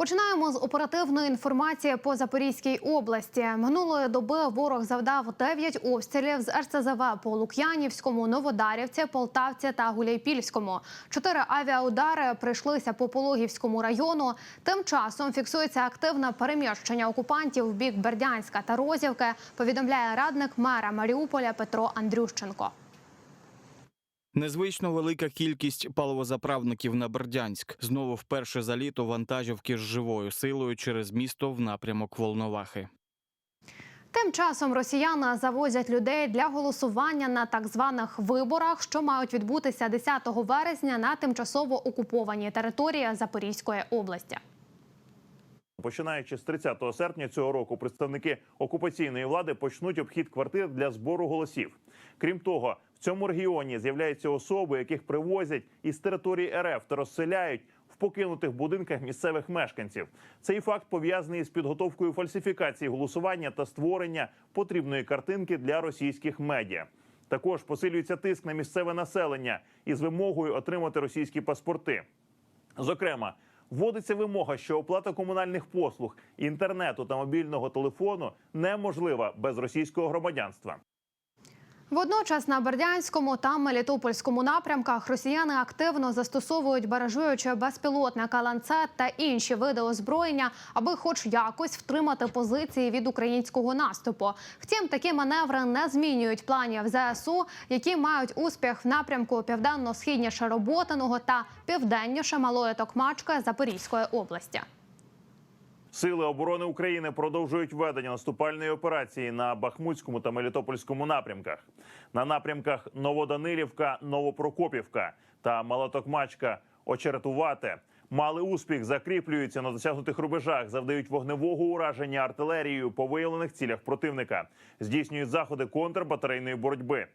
Починаємо з оперативної інформації по Запорізькій області. Минулої доби ворог завдав 9 обстрілів з РСЗВ по Лук'янівському, Новодарівці, Полтавці та Гуляйпільському. Чотири авіаудари прийшлися по Пологівському району. Тим часом фіксується активне переміщення окупантів в бік Бердянська та Розівки. Повідомляє радник мера Маріуполя Петро Андрющенко. Незвично велика кількість паливозаправників на Бердянськ. Знову вперше за літо вантажівки з живою силою через місто в напрямок Волновахи. Тим часом росіяни завозять людей для голосування на так званих виборах, що мають відбутися 10 вересня на тимчасово окупованій території Запорізької області. Починаючи з 30 серпня цього року, представники окупаційної влади почнуть обхід квартир для збору голосів. Крім того, цьому регіоні з'являються особи, яких привозять із території РФ та розселяють в покинутих будинках місцевих мешканців. Цей факт пов'язаний з підготовкою фальсифікації голосування та створення потрібної картинки для російських медіа. Також посилюється тиск на місцеве населення із вимогою отримати російські паспорти. Зокрема, вводиться вимога, що оплата комунальних послуг, інтернету та мобільного телефону неможлива без російського громадянства. Водночас на Бердянському та Мелітопольському напрямках росіяни активно застосовують баражуючі безпілотника ланцет та інші види озброєння, аби хоч якось втримати позиції від українського наступу. Втім, такі маневри не змінюють планів ЗСУ, які мають успіх в напрямку південно-східніше Роботиного та південніше Малої Токмачки Запорізької області. Сили оборони України продовжують ведення наступальної операції на Бахмутському та Мелітопольському напрямках. На напрямках Новоданилівка, Новопрокопівка та Малотокмачка Очеретувате мали успіх, закріплюються на досягнутих рубежах, завдають вогневого ураження артилерією по виявлених цілях противника, здійснюють заходи контрбатарейної боротьби.